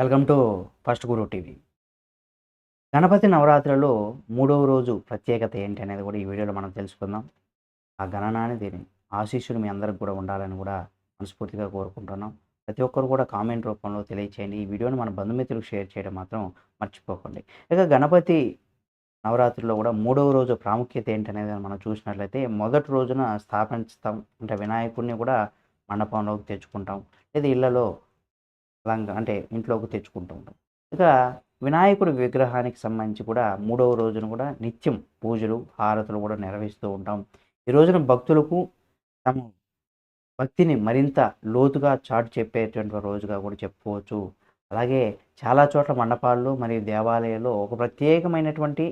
Welcome to first Guru TV. Ganapati నవరాత్రులలో మూడవ రోజు ప్రత్యేకత ఏంటి అనేది కూడా ఈ వీడియోలో మనం తెలుసుకుందాం. ఆ గణనాన్ని ఆశీస్సులు మీ అందరికి కూడా ఉండాలని కూడా మనస్ఫూర్తిగా కోరుకుంటున్నాం. ప్రతి ఒక్కరు కూడా కామెంట్ రూపంలో తెలియచేయండి. ఈ వీడియోని మన బంధుమిత్రులకు షేర్ చేయడం మాత్రం మర్చిపోకండి. ఇక గణపతి నవరాత్రిలో కూడా మూడవ రోజు ప్రాముఖ్యత ఏంటనేది మనం చూసినట్లయితే మొదటి రోజున స్థాపించుతాం అంటే వినాయకుడిని కూడా మండపంలోకి తెచ్చుకుంటాం. లేదా ఇళ్ళలో అలాగా అంటే ఇంట్లోకి తెచ్చుకుంటూ ఉంటాం. ఇక వినాయకుడి విగ్రహానికి సంబంధించి కూడా మూడవ రోజున కూడా నిత్యం పూజలు హారతులు కూడా నిర్వహిస్తూ ఉంటాం. ఈ రోజున భక్తులకు తమ భక్తిని మరింత లోతుగా చాటు చెప్పేటువంటి రోజుగా కూడా చెప్పుకోవచ్చు. అలాగే చాలా చోట్ల మండపాల్లో మరియు దేవాలయాల్లో ఒక ప్రత్యేకమైనటువంటి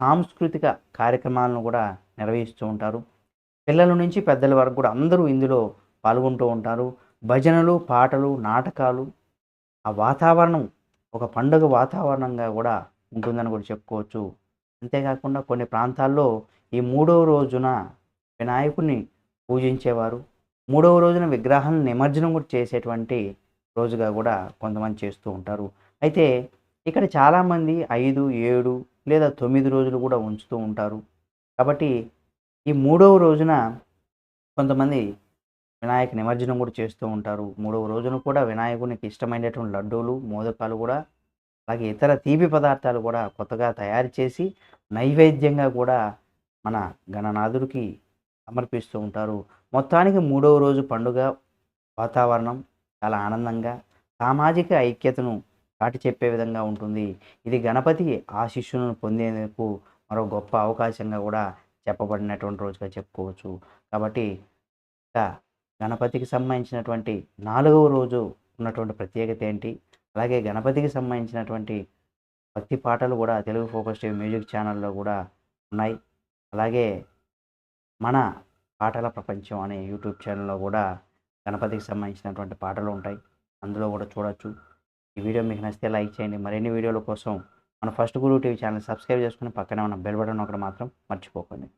సాంస్కృతిక కార్యక్రమాలను కూడా నిర్వహిస్తూ ఉంటారు. పిల్లల నుంచి పెద్దల వరకు కూడా అందరూ ఇందులో పాల్గొంటూ ఉంటారు. భజనలు పాటలు నాటకాలు ఆ వాతావరణం ఒక పండుగ వాతావరణంగా కూడా ఉంటుందని కూడా చెప్పుకోవచ్చు. అంతేకాకుండా కొన్ని ప్రాంతాల్లో ఈ మూడవ రోజున వినాయకుడిని పూజించేవారు మూడవ రోజున విగ్రహాలను నిమజ్జనం కూడా చేసేటువంటి రోజుగా కూడా కొంతమంది చేస్తూ ఉంటారు. అయితే ఇక్కడ చాలామంది ఐదు ఏడు లేదా తొమ్మిది రోజులు కూడా ఉంచుతూ ఉంటారు. కాబట్టి ఈ మూడవ రోజున కొంతమంది వినాయక నిమజ్జనం కూడా చేస్తూ ఉంటారు. మూడవ రోజున కూడా వినాయకునికి ఇష్టమైనటువంటి లడ్డూలు మోదకాలు కూడా అలాగే ఇతర తీపి పదార్థాలు కూడా కొత్తగా తయారు చేసి నైవేద్యంగా కూడా మన గణనాథుడికి సమర్పిస్తూ ఉంటారు. మొత్తానికి మూడవ రోజు పండుగ వాతావరణం చాలా ఆనందంగా సామాజిక ఐక్యతను చాటి చెప్పే విధంగా ఉంటుంది. ఇది గణపతి ఆశిష్యులను పొందేందుకు మరో గొప్ప అవకాశంగా కూడా చెప్పబడినటువంటి రోజుగా చెప్పుకోవచ్చు. కాబట్టి ఇంకా గణపతికి సంబంధించినటువంటి నాలుగవ రోజు ఉన్నటువంటి ప్రత్యేకత ఏంటి? అలాగే గణపతికి సంబంధించినటువంటి భక్తి పాటలు కూడా తెలుగు ఫోకస్ టీవీ మ్యూజిక్ ఛానల్లో కూడా ఉన్నాయి. అలాగే మన పాటల ప్రపంచం అనే యూట్యూబ్ ఛానల్లో కూడా గణపతికి సంబంధించినటువంటి పాటలు ఉంటాయి. అందులో కూడా చూడొచ్చు. ఈ వీడియో మీకు నచ్చితే లైక్ చేయండి. మరిన్ని వీడియోల కోసం మన first Guru TV channel subscribe చేసుకుని పక్కనే ఉన్న బెల్ బటన్ ఒకటి మాత్రం మర్చిపోకండి.